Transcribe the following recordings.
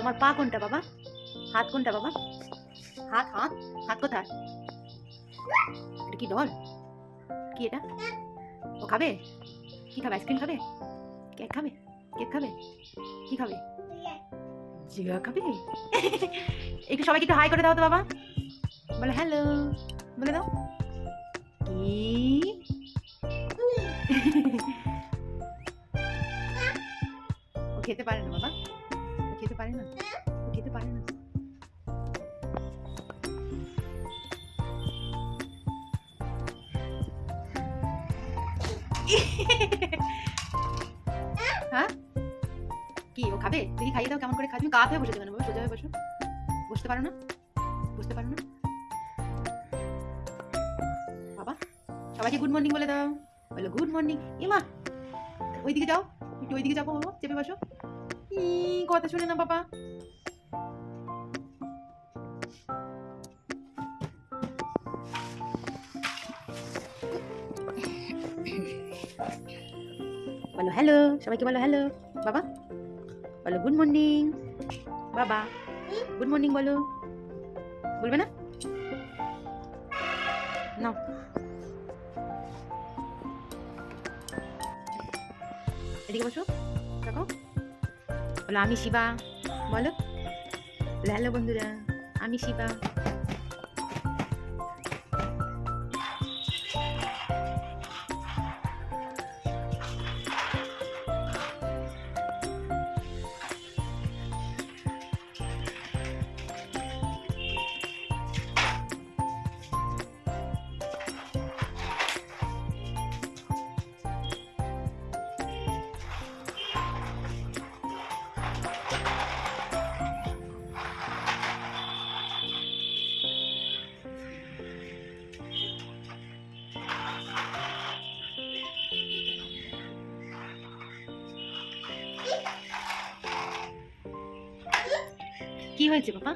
তোমার পা কোনটা বাবা? হাত কোনটা বাবা? হাত হাত হাত কোথায়? এটা কি ডল কি এটা? ও খাবে? কি খাবে? আইসক্রিম খাবে? কেক খাবে? কেক খাবে? কি খাবে? জিয়া খাবে? একটু সবাইকে একটু হাই করে দাও তো বাবা। বলে, হ্যালো। বলে দাও। কি? খেতে পারে না বাবা। পারে না? খেতে পারে না। হ্যাঁ? কি, ও খাবে? দেখি খাইয়ে দাও কেমন করে খাবে কাত হয়ে বসে কেন বাবা? সোজা হয়ে বসো। বসতে পারো না? বসতে পারো না? বাবা, সবাইকে গুড মর্নিং বলে দাও। বলো গুড মর্নিং এমা, ওইদিকে যাও। একটু ওইদিকে যাব বাবা, চেপে বসো। কথা শুনে না বাবা বলো হ্যালো সবাইকে বলো হ্যালো বাবা বলো গুড মর্নিং বাবা গুড মর্নিং বলো বলবে না নাও এদিকে বসো দেখো বলো আমি শিবা। বলো। হ্যালো বন্ধুরা আমি শিবা। কি হয়েছে বাবা?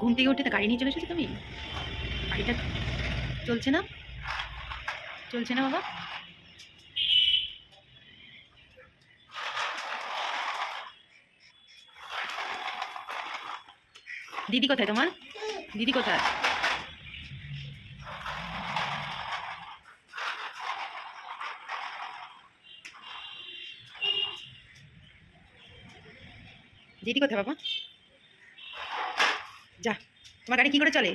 ঘুম থেকে উঠে তো গাড়ি নিয়ে চলে এসেছ তুমি? গাড়িটা চলছে না? চলছে না বাবা? দিদি কোথায় তোমার? দিদি কোথায়? দিদি কোথায় বাবা? যা, তোমার গাড়ি কি করে চলে?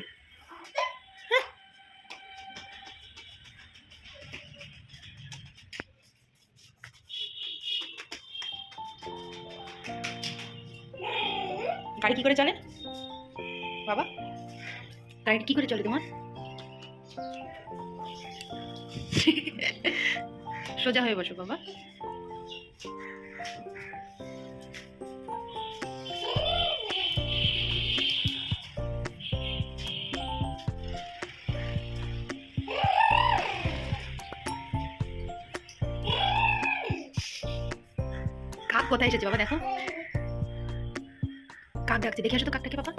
গাড়ি কি করে চলে? বাবা গাড়ি কি করে চলে তোমার? সোজা হয়ে বসো বাবা। কাক কোথায় এসেছে বাবা দেখো? কাক ডাকছে? দেখে আসো তো কাকটাকে বাবা।